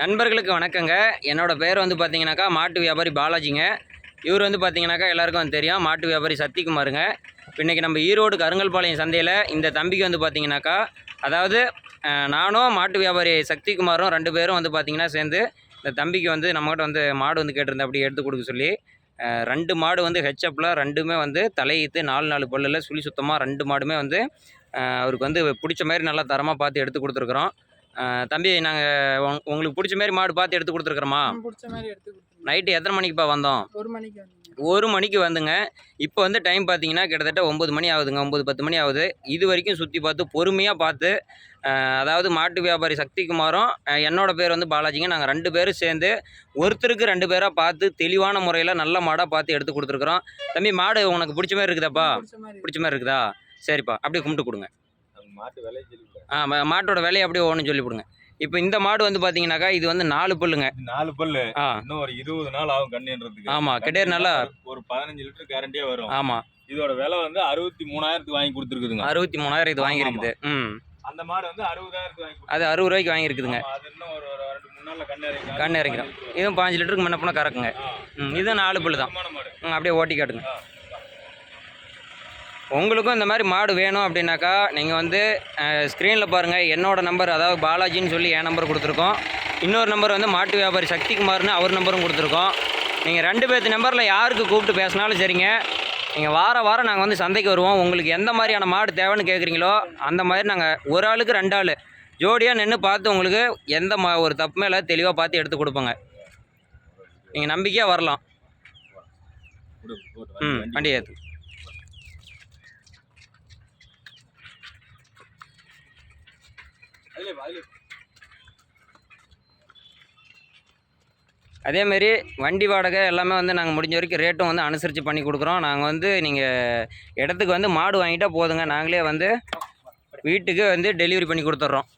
நண்பர்களுக்கு வணக்கங்க. என்னோடய பேர் வந்து பார்த்தீங்கன்னாக்கா மாட்டு வியாபாரி பாலாஜிங்க. இவர் வந்து பார்த்தீங்கன்னாக்கா எல்லாருக்கும் வந்து தெரியும். மாட்டு வியாபாரி சத்திக்குமாருங்க இன்றைக்கி நம்ம ஈரோடு கருங்கல்பாளையம் சந்தையில் இந்த தம்பிக்கு வந்து பார்த்தீங்கன்னாக்கா அதாவது நானும் மாட்டு வியாபாரி சக்திகுமாரும் ரெண்டு பேரும் வந்து பார்த்திங்கன்னா சேர்ந்து இந்த தம்பிக்கு வந்து நம்மகிட்ட வந்து மாடு வந்து கேட்டிருந்தேன். அப்படி எடுத்து கொடுக்க சொல்லி. ரெண்டு மாடு வந்து ஹெச்அப்பில் ரெண்டுமே வந்து தலையீத்து நாலு நாலு பல்லில் சுழி சுத்தமாக ரெண்டு மாடுமே வந்து அவருக்கு வந்து பிடிச்ச மாதிரி நல்லா தரமாக பார்த்து எடுத்து கொடுத்துருக்குறோம். தம்பி நாங்கள் உங்களுக்கு பிடிச்ச மாதிரி மாடு பார்த்து எடுத்து கொடுத்துருக்குறோமா? பிடிச்ச மாதிரி எடுத்து நைட்டு எத்தனை மணிக்குப்பா வந்தோம்? ஒரு மணிக்கு வந்தீங்க. ஒரு மணிக்கு வந்துங்க. இப்போ வந்து டைம் பார்த்தீங்கன்னா கிட்டத்தட்ட ஒம்பது மணி ஆகுதுங்க. ஒம்பது பத்து மணி ஆகுது. இது வரைக்கும் சுற்றி பார்த்து பொறுமையாக பார்த்து அதாவது மாட்டு வியாபாரி சக்திகுமாரும் அஹ், என்னோட பேர் வந்து பாலாஜிங்க. நாங்கள் ரெண்டு பேரும் சேர்ந்து ஒருத்தருக்கு ரெண்டு பேராக பார்த்து தெளிவான முறையில் நல்ல மாடாக பார்த்து எடுத்து கொடுத்துருக்குறோம். தம்பி மாடு உனக்கு பிடிச்ச மாதிரி இருக்குதாப்பா? பிடிச்ச மாதிரி பிடிச்ச மாதிரி இருக்குதா? சரிப்பா. அப்படியே கும்பிட்டு கொடுங்க. ஆ மாட்டோட விலையை அப்படியே ஒன்று சொல்லி கொடுங்க இப்போ இந்த மாடு வந்து பார்த்தீங்கன்னாக்கா இது வந்து நாலு பல்லுங்க. நாலு பல்லு. ஆ. இன்னும் ஒரு இருபது நாள் ஆகும் கண்ணுன்றதுக்கு. ஆமா, கிட்டே நல்லா- ஒரு- பதினஞ்சு லிட்டர் கேரண்டியா வரும். ஆமாம் இதோட விலை வந்து அறுபத்தி மூணாயிரத்துக்கு வாங்கி கொடுத்துருக்குதுங்க. அறுபத்தி மூணாயிரம் இது வாங்கியிருக்குது. ம். அந்த மாடு வந்து அறுபதாயிரத்துக்கு வாங்கி அது அறுபது ரூபாய்க்கு வாங்கியிருக்குதுங்க. அது இன்னும் ஒரு ஒரு ரெண்டு மூணு நாள்ல கண்ணு இறங்கிடும். கண்ணு இறங்கிடும். இதுவும் பாஞ்சு லிட்டருக்கு முன்ன பின்ன கறக்குங்க. ம் இது நாலு பல்லு தான். அப்படியே ஓட்டி காட்டுங்க. உங்களுக்கும் இந்த மாதிரி மாடு வேணும் அப்படின்னாக்கா நீங்கள் வந்து ஸ்க்ரீனில் பாருங்கள் என்னோட நம்பர் அதாவது பாலாஜின்னு சொல்லி என் நம்பர் கொடுத்துருக்கோம். இன்னொரு நம்பர் வந்து மாட்டு வியாபாரி சக்திகுமார்னு அவர் நம்பரும் கொடுத்துருக்கோம். நீங்கள் ரெண்டு பேர்த்து நம்பரில் யாருக்கு கூப்பிட்டு பேசினாலும் சரிங்க. நீங்கள் வார வாரம் நாங்கள் வந்து சந்தைக்கு வருவோம். உங்களுக்கு எந்த மாதிரியான மாடு தேவைன்னு கேட்குறீங்களோ அந்த மாதிரி நாங்கள் ஒரு ஆளுக்கு ரெண்டு ஆள். ஜோடியாக நின்று பார்த்து உங்களுக்கு எந்த மா ஒரு தப்பு மேலே தெளிவாக பார்த்து எடுத்து கொடுப்போங்க. நீங்கள் நம்பிக்கையாக வரலாம். ம். வண்டி ஏற்று அதேமாரி வண்டி வாடகை எல்லாமே வந்து நாங்கள் முடிஞ்ச வரைக்கும் ரேட்டும் வந்து அனுசரித்து பண்ணி கொடுக்குறோம். நாங்கள் வந்து நீங்கள் இடத்துக்கு வந்து மாடு வாங்கிட்டால் போதுங்க. நாங்களே வந்து வீட்டுக்கு வந்து டெலிவரி பண்ணி கொடுத்துட்றோம்.